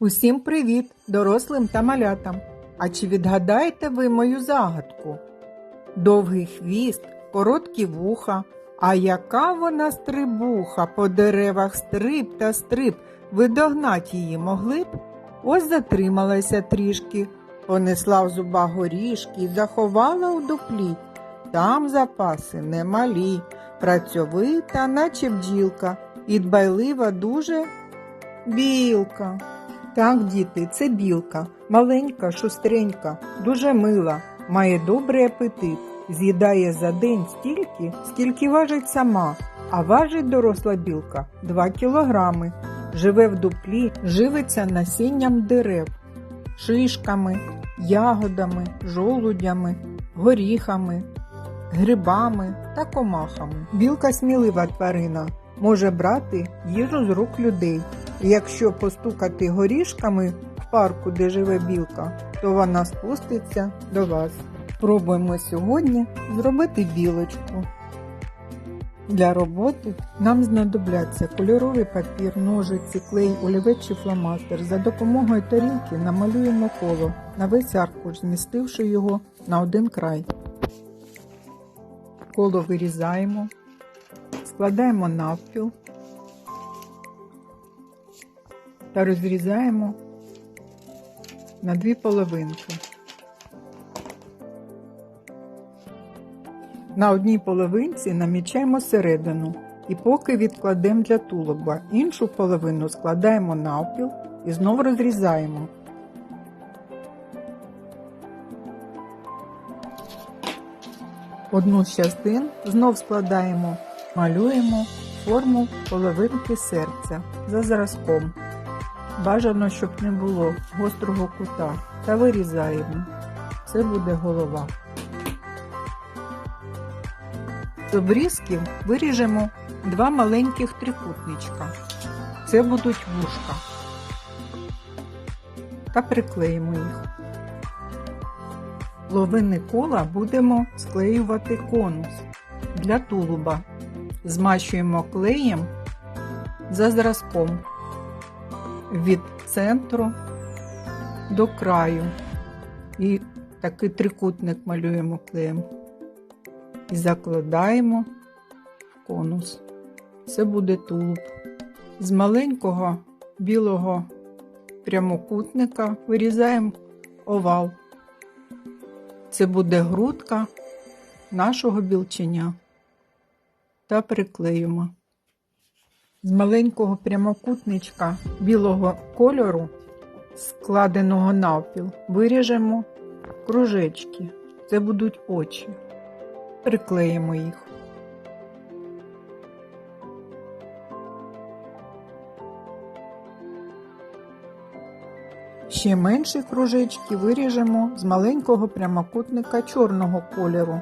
Усім привіт, дорослим та малятам. А чи відгадаєте ви мою загадку? Довгий хвіст, короткі вуха, а яка вона стрибуха, по деревах стриб та стриб, ви догнать її могли б? Ось затрималася трішки, понесла в зубах горішки, заховала у дуплі. Там запаси немалі, працьовита, наче бджілка, і дбайлива дуже білка. Так, діти, це білка, маленька, шустренька, дуже мила, має добрий апетит, з'їдає за день стільки, скільки важить сама, а важить доросла білка 2 кілограми. Живе в дуплі, живиться насінням дерев, шишками, ягодами, жолудями, горіхами, грибами та комахами. Білка смілива тварина, може брати їжу з рук людей. Якщо постукати горішками в парку, де живе білка, то вона спуститься до вас. Пробуємо сьогодні зробити білочку. Для роботи нам знадобляться кольоровий папір, ножиці, клей, олівець чи фломастер. За допомогою тарілки намалюємо коло на весь аркуш, змістивши його на один край. Коло вирізаємо, складаємо навпіл та розрізаємо на дві половинки. На одній половинці намічаємо середину і поки відкладемо для тулуба. Іншу половину складаємо навпіл і знову розрізаємо. Одну з частин знов складаємо, малюємо форму половинки серця за зразком. Бажано, щоб не було гострого кута, та вирізаємо. Це буде голова. З обрізків виріжемо два маленьких трикутничка. Це будуть вушка. Та приклеїмо їх. Половини кола будемо склеювати конус для тулуба. Змащуємо клеєм за зразком від центру до краю. І такий трикутник малюємо клеєм. І закладаємо в конус. Це буде тулуб. З маленького білого прямокутника вирізаємо овал. Це буде грудка нашого білченя. Та приклеїмо. З маленького прямокутничка білого кольору, складеного навпіл, виріжемо кружечки. Це будуть очі. Приклеїмо їх. Ще менші кружечки виріжемо з маленького прямокутника чорного кольору.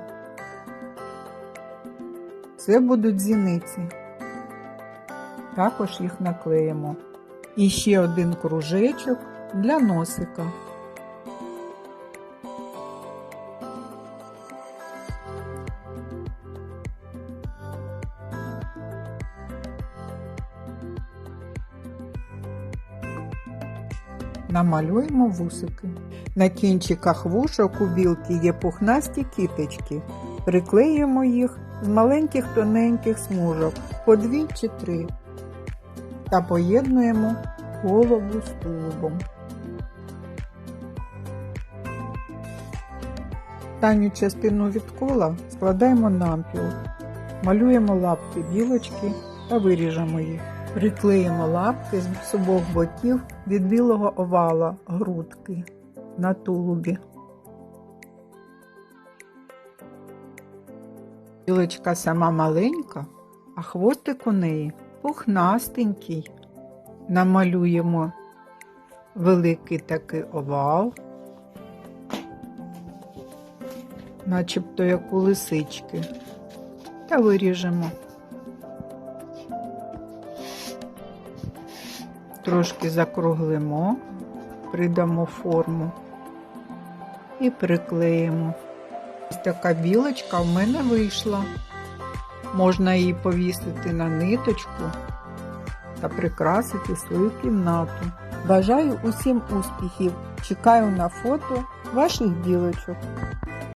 Це будуть зіниці. Також їх наклеїмо. І ще один кружечок для носика. Намалюємо вусики. На кінчиках вушок у білки є пухнасті кіточки. Приклеюємо їх з маленьких тоненьких смужок по дві чи три та поєднуємо голову з тулубом. Останню частину від кола складаємо нампіл, малюємо лапки білочки та виріжемо їх. Приклеїмо лапки з обох боків від білого овала грудки на тулубі. Білочка сама маленька, а хвостик у неї пухнастенький. Намалюємо великий такий овал, начебто як у лисички, та виріжемо. Трошки закруглимо, придамо форму і приклеїмо. Ось така білочка в мене вийшла. Можна її повісити на ниточку та прикрасити свою кімнату. Бажаю усім успіхів. Чекаю на фото ваших білочок.